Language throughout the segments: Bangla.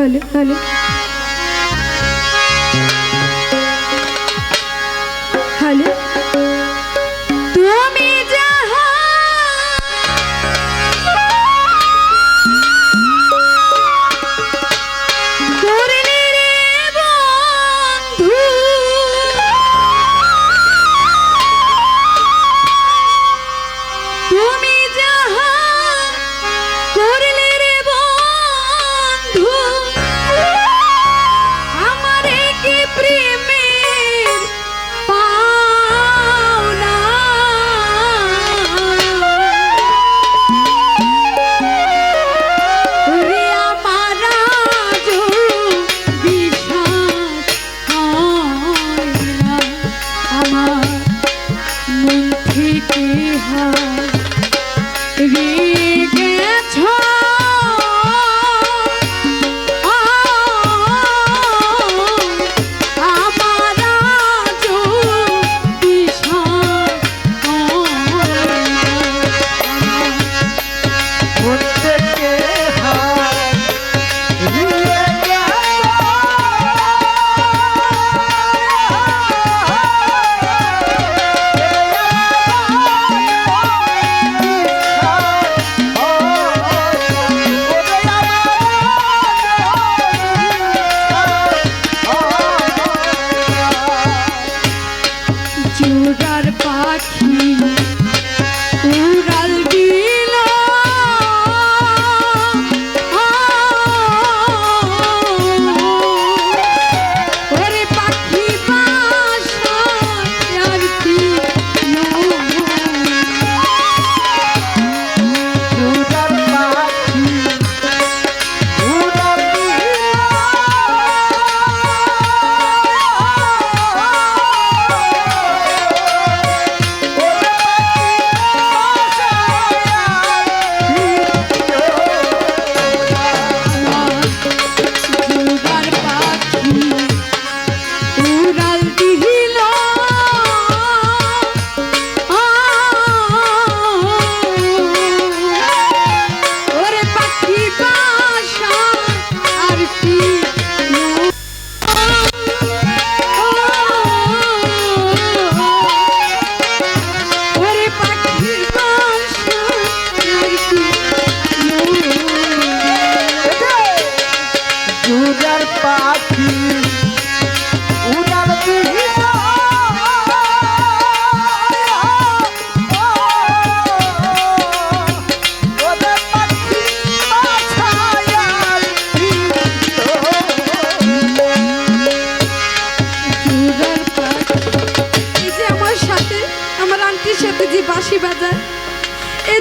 हले हले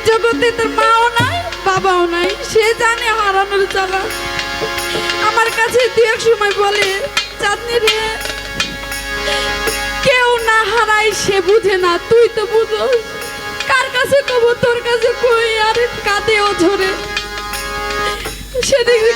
জগতে তোর মাও নাই, বাবাও নাই, সে জানে হারানোর জ্বালা। আমার কাছে দু এক সময় বলে, চাঁদনি রে, কেউ না হারায়, সে বুঝে না, তুই তো বুঝোস। কার কাছে কব তোর কাছে কই, আর কাঁদে ও ঝরে সেদিকে